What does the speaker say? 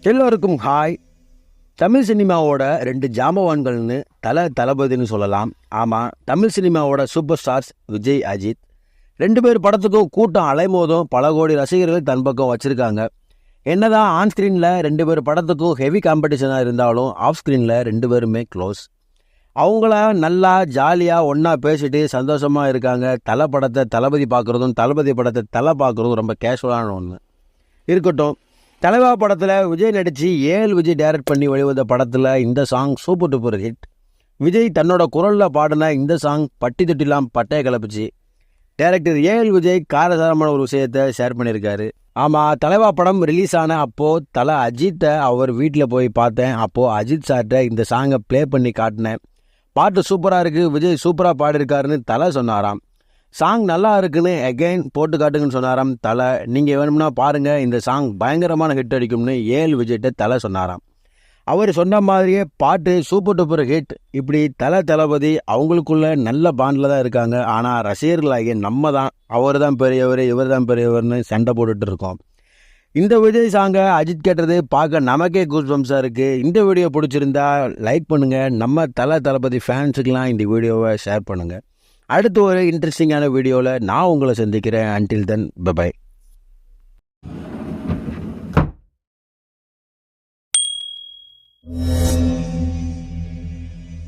எல்லோருக்கும் ஹாய் தமிழ் சினிமாவோட ரெண்டு ஜாம்பவான்கள்னு தல தளபதினு சொல்லலாம். ஆமாம் தமிழ் சினிமாவோட சூப்பர் ஸ்டார்ஸ் விஜய் அஜித். ரெண்டு பேர் படத்துக்கும் கூட்டம் அலைமோதும் பல கோடி ரசிகர்கள் தன் பக்கம் வச்சுருக்காங்க. என்னதான் ஆன் ஸ்க்ரீனில் ரெண்டு பேர் படத்துக்கும் ஹெவி காம்படிஷனாக இருந்தாலும் ஆஃப் ஸ்க்ரீனில் ரெண்டு பேருமே க்ளோஸ் அவங்கள நல்லா ஜாலியாக ஒன்றா பேசிட்டு சந்தோஷமாக இருக்காங்க. தலை படத்தை தளபதி பார்க்குறதும் தளபதி படத்தை தலை பார்க்குறதும் ரொம்ப கேஷுவலான ஒன்று இருக்கட்டும். தலைவா படத்தில் விஜய் நடித்து ஏழு விஜய் டைரக்ட் பண்ணி வெளிவந்த படத்தில் இந்த song super duper hit Vijay தன்னோட குரலில் பாடின இந்த சாங் பட்டி தொட்டிலாம் பட்டைய கிளப்பிச்சு. டைரக்டர் ஏஎல் விஜய் காரசாரமான ஒரு விஷயத்தை ஷேர் பண்ணியிருக்காரு. ஆமாம் தலைவா படம் ரிலீஸ் ஆன அப்போது தலை அஜித்தை அவர் வீட்டில் போய் பார்த்தேன். அப்போது அஜித் சார்கிட்ட இந்த சாங்கை ப்ளே பண்ணி காட்டினேன். பாட்டு சூப்பராக இருக்குது விஜய் சூப்பராக பாடியிருக்காருன்னு தலை சொன்னாராம். சாங் நல்லா இருக்குன்னு எகைன் போட்டு காட்டுங்கன்னு சொன்னாராம். தலை நீங்கள் வேணும்னா பாருங்கள் இந்த சாங் பயங்கரமான ஹிட் அடிக்கும்னு ஏழு விஜய்கிட்ட தலை சொன்னாராம். அவர் சொன்ன மாதிரியே பாட்டு சூப்பர் டூப்பர் ஹிட் இப்படி தலை தளபதி அவங்களுக்குள்ள நல்ல பாண்டில் தான் இருக்காங்க. ஆனால் ரசிகர்களாகிய நம்ம தான் அவர் தான் பெரியவர் இவர் தான் பெரியவர்னு சண்டை போட்டுட்டு இருக்கோம். இந்த விஜய் சாங்கை அஜித் கேட்டது பார்க்க நமக்கே கூஸ் பம்ஸாக இருக்குது இந்த வீடியோ பிடிச்சிருந்தா லைக் பண்ணுங்கள் நம்ம தலை தளபதி ஃபேன்ஸுக்கெலாம் இந்த வீடியோவை ஷேர் பண்ணுங்கள் அடுத்து ஒரு இன்ட்ரெஸ்டிங்கான வீடியோவில் நான் உங்களை சந்திக்கிறேன். Until then bye bye